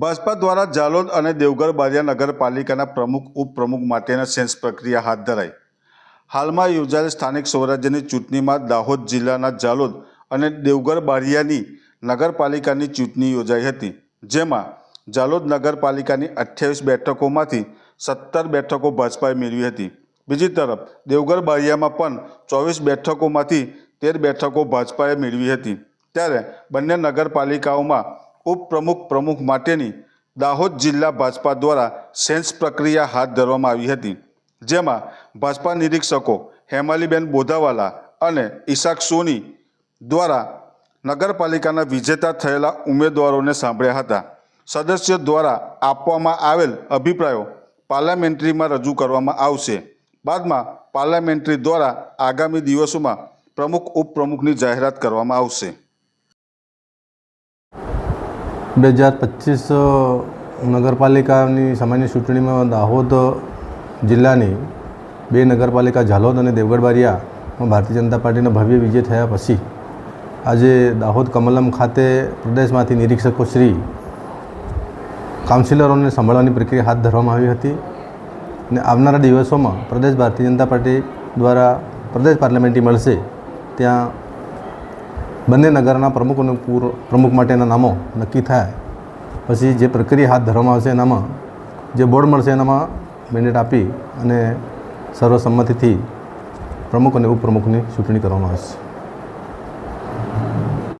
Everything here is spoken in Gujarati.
ભાજપા દ્વારા જાલોદ અને દેવગઢ બારિયા નગરપાલિકાના પ્રમુખ, ઉપપ્રમુખ માટેના સેન્સ પ્રક્રિયા હાથ ધરાઈ. હાલમાં યોજાયેલ સ્થાનિક સ્વરાજ્યની ચૂંટણીમાં દાહોદ જિલ્લાના જાલોદ અને દેવગઢ બારિયાની નગરપાલિકાની ચૂંટણી યોજાઈ હતી, જેમાં જાલોદ નગરપાલિકાની અઠ્યાવીસ બેઠકોમાંથી સત્તર બેઠકો ભાજપાએ મેળવી હતી. બીજી તરફ, દેવગઢ બારિયામાં પણ ચોવીસ બેઠકોમાંથી તેર બેઠકો ભાજપાએ મેળવી હતી. ત્યારે બંને નગરપાલિકાઓમાં ઉપપ્રમુખ પ્રમુખ માટેની દાહોદ જિલ્લા ભાજપા દ્વારા સેન્સ પ્રક્રિયા હાથ ધરવામાં આવી હતી, જેમાં ભાજપા નિરીક્ષકો હેમાલીબેન બોધાવાલા અને ઈશાક સોની દ્વારા નગરપાલિકાના વિજેતા થયેલા ઉમેદવારોને સાંભળ્યા હતા. સદસ્ય દ્વારા આપવામાં આવેલ અભિપ્રાયો પાર્લામેન્ટરીમાં રજૂ કરવામાં આવશે. બાદમાં પાર્લામેન્ટરી દ્વારા આગામી દિવસોમાં પ્રમુખ, ઉપપ્રમુખની જાહેરાત કરવામાં આવશે. બે હજાર પચીસ નગરપાલિકાની સામાન્ય ચૂંટણીમાં દાહોદ જિલ્લાની બે નગરપાલિકા ઝાલોદ અને દેવગઢ બારિયામાં ભારતીય જનતા પાર્ટીના ભવ્ય વિજય થયા પછી આજે દાહોદ કમલમ ખાતે પ્રદેશમાંથી નિરીક્ષકો શ્રી કાઉન્સિલરોને સંભાળવાની પ્રક્રિયા હાથ ધરવામાં આવી હતી અને આવનારા દિવસોમાં પ્રદેશ ભારતીય જનતા પાર્ટી દ્વારા પ્રદેશ પાર્લામેન્ટરી મળશે ત્યાં બંને નગરના પ્રમુખ પૂર્વ પ્રમુખ માટેના નામો નક્કી થાય. પછી જે પ્રક્રિયા હાથ ધરવામાં આવશે એનામાં જે બોર્ડ મળશે એનામાં મેન્ડેટ આપી અને સર્વસંમતિથી પ્રમુખ અને ઉપપ્રમુખની ચૂંટણી કરવામાં આવશે